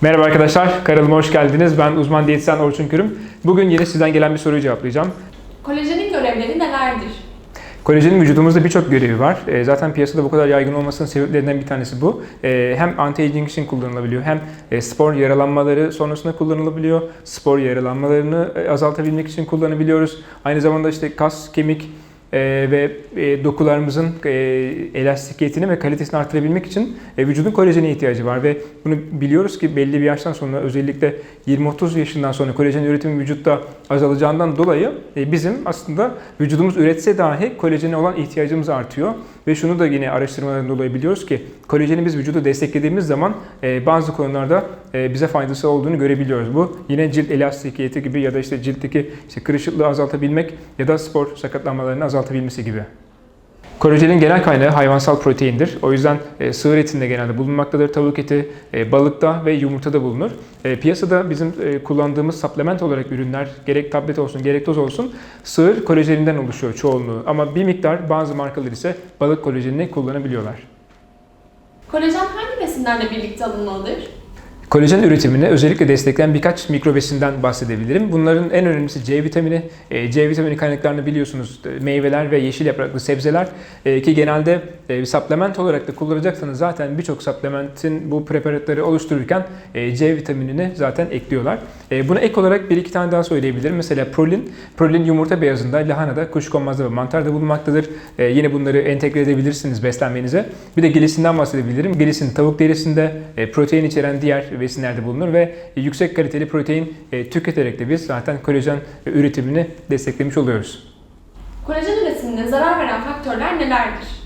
Merhaba arkadaşlar, kanalıma hoş geldiniz. Ben uzman diyetisyen Orçun Kürüm. Bugün yine sizden gelen bir soruyu cevaplayacağım. Kolajenin görevleri nelerdir? Kolajenin vücudumuzda birçok görevi var. E, Zaten piyasada bu kadar yaygın olmasının sebeplerinden bir tanesi bu. E, Hem anti-aging için kullanılabiliyor, hem e, spor yaralanmaları sonrasında kullanılabiliyor. Spor yaralanmalarını e, azaltabilmek için kullanabiliyoruz. Aynı zamanda işte kas, kemik e, ve e, dokularımızın e, elastikiyetini ve kalitesini artırabilmek için e, vücudun kolajene ihtiyacı var ve bunu biliyoruz ki belli bir yaştan sonra özellikle 20-30 yaşından sonra kolajen üretimi vücutta azalacağından dolayı e, bizim aslında vücudumuz üretse dahi kolajene olan ihtiyacımız artıyor ve şunu da yine araştırmalardan dolayı biliyoruz ki kolajeni biz vücudu desteklediğimiz zaman e, bazı konularda e, bize faydası olduğunu görebiliyoruz. Bu yine cilt elastikiyeti gibi ya da işte ciltteki işte kırışıklığı azaltabilmek ya da spor sakatlanmalarını azaltabilmesi gibi. Kolajenin genel kaynağı hayvansal proteindir. O yüzden e, sığır etinde genelde bulunmaktadır. Tavuk eti, e, balıkta ve yumurtada bulunur. E, piyasada bizim e, kullandığımız supplement olarak ürünler gerek tablet olsun gerek toz olsun sığır kolajeninden oluşuyor çoğunluğu. Ama bir miktar bazı markalar ise balık kolajenini kullanabiliyorlar. Kolajen hangi besinlerle birlikte alınmalıdır? Kolajen üretimini özellikle destekleyen birkaç mikro besinden bahsedebilirim. Bunların en önemlisi C vitamini. E, C vitamini kaynaklarını biliyorsunuz e, meyveler ve yeşil yapraklı sebzeler E, ki genelde bir supplement olarak da kullanacaksanız zaten birçok supplementin bu preparatları oluştururken C vitaminini zaten ekliyorlar. Buna ek olarak bir iki tane daha söyleyebilirim. Mesela prolin. Prolin yumurta beyazında, lahanada, kuşkonmazda ve mantarda bulunmaktadır. Yine bunları entegre edebilirsiniz beslenmenize. Bir de gilisinden bahsedebilirim. Gilisin tavuk derisinde protein içeren diğer besinlerde bulunur ve yüksek kaliteli protein e, tüketerek de biz zaten kolajen e, üretimini desteklemiş oluyoruz. Kolajen üretimine zarar veren faktörler nelerdir?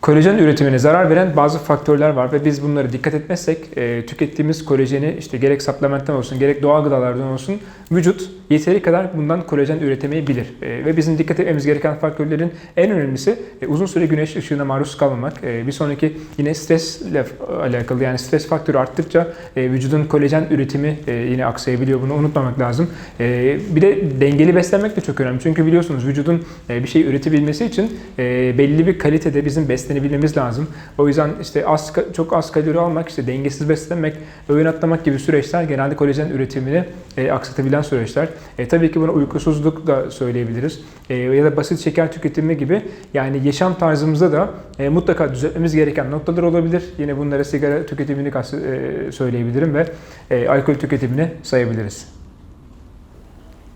Kolajen üretimine zarar veren bazı faktörler var ve biz bunları dikkat etmezsek e, tükettiğimiz kolajeni işte gerek supplementten olsun gerek doğal gıdalardan olsun vücut yeteri kadar bundan kolajen üretemeyebilir. E, ve bizim dikkat etmemiz gereken faktörlerin en önemlisi e, uzun süre güneş ışığına maruz kalmamak. E, bir sonraki yine stresle alakalı yani stres faktörü arttıkça e, vücudun kolajen üretimi e, yine aksayabiliyor. Bunu unutmamak lazım. E, bir de dengeli beslenmek de çok önemli. Çünkü biliyorsunuz vücudun e, bir şey üretebilmesi için e, belli bir kalitede bizim beslenebilmemiz lazım. O yüzden işte az çok az kalori almak, işte dengesiz beslenmek, öğün atlamak gibi süreçler genelde kolajen üretimini e, aksatabilen süreçler. E, tabii ki buna uykusuzluk da söyleyebiliriz. E, ya da basit şeker tüketimi gibi yani yaşam tarzımızda da e, mutlaka düzeltmemiz gereken noktalar olabilir. Yine bunlara sigara tüketimini e, söyleyebilirim ve e, alkol tüketimini sayabiliriz.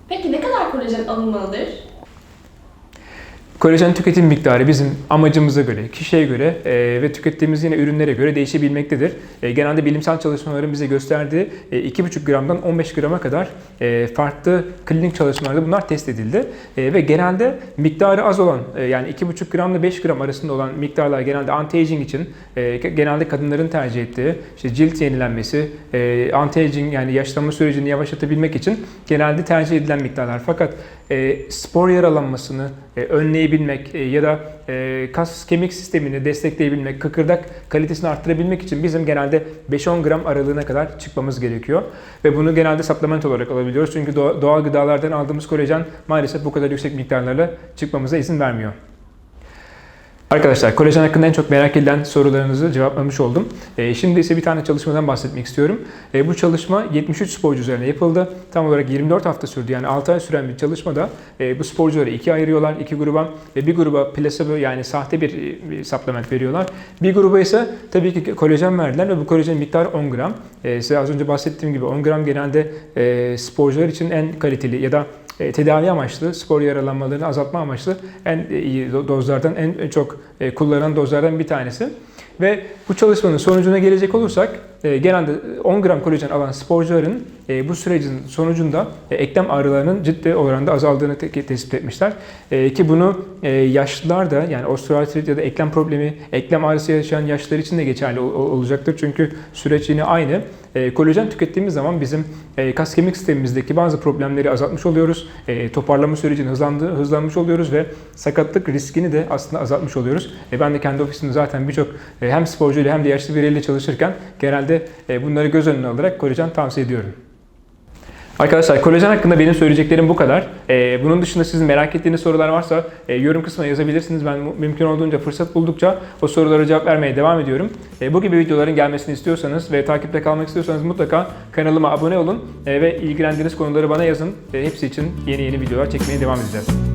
Peki ne kadar kolajen alınmalıdır? Kolajen tüketim miktarı bizim amacımıza göre, kişiye göre e, ve tükettiğimiz yine ürünlere göre değişebilmektedir. E, genelde bilimsel çalışmaların bize gösterdiği e, 2,5 gramdan 15 grama kadar e, farklı klinik çalışmalarda bunlar test edildi. E, ve genelde miktarı az olan e, yani 2,5 gramla 5 gram arasında olan miktarlar genelde anti-aging için e, genelde kadınların tercih ettiği işte cilt yenilenmesi, e, anti-aging yani yaşlanma sürecini yavaşlatabilmek için genelde tercih edilen miktarlar. Fakat e, spor yaralanmasını e, önleyebilmek e, ya da e, kas kemik sistemini destekleyebilmek, kıkırdak kalitesini arttırabilmek için bizim genelde 5-10 gram aralığına kadar çıkmamız gerekiyor. Ve bunu genelde supplement olarak alabiliyoruz. Çünkü doğa- doğal gıdalardan aldığımız kolajen maalesef bu kadar yüksek miktarlarla çıkmamıza izin vermiyor. Arkadaşlar kolajen hakkında en çok merak edilen sorularınızı cevaplamış oldum. Ee, şimdi ise bir tane çalışmadan bahsetmek istiyorum. Ee, bu çalışma 73 sporcu üzerine yapıldı. Tam olarak 24 hafta sürdü yani 6 ay süren bir çalışmada e, bu sporcuları ikiye ayırıyorlar. iki gruba ve bir gruba placebo yani sahte bir, bir supplement veriyorlar. Bir gruba ise tabii ki kolajen verdiler ve bu kolajen miktarı 10 gram. Ee, size az önce bahsettiğim gibi 10 gram genelde e, sporcular için en kaliteli ya da e, tedavi amaçlı, spor yaralanmalarını azaltma amaçlı en iyi do- dozlardan, en çok e, kullanılan dozlardan bir tanesi. Ve bu çalışmanın sonucuna gelecek olursak e, genelde 10 gram kolajen alan sporcuların e, bu sürecin sonucunda e, eklem ağrılarının ciddi oranda azaldığını te- tespit etmişler. E, ki bunu e, yaşlılar da yani osteoartrit ya da eklem problemi, eklem ağrısı yaşayan yaşlılar için de geçerli ol- ol- olacaktır. Çünkü süreç yine aynı. E, kolajen tükettiğimiz zaman bizim e, kas kemik sistemimizdeki bazı problemleri azaltmış oluyoruz. E, toparlama sürecini hızlandı, hızlanmış oluyoruz ve sakatlık riskini de aslında azaltmış oluyoruz. E, ben de kendi ofisimde zaten birçok e, hem sporcuyla hem de yaşlı biriyle çalışırken genelde e, bunları göz önüne alarak kolajen tavsiye ediyorum. Arkadaşlar kolajen hakkında benim söyleyeceklerim bu kadar. Ee, bunun dışında sizin merak ettiğiniz sorular varsa e, yorum kısmına yazabilirsiniz. Ben mümkün olduğunca fırsat buldukça o sorulara cevap vermeye devam ediyorum. E, bu gibi videoların gelmesini istiyorsanız ve takipte kalmak istiyorsanız mutlaka kanalıma abone olun e, ve ilgilendiğiniz konuları bana yazın. E, hepsi için yeni yeni videolar çekmeye devam edeceğiz.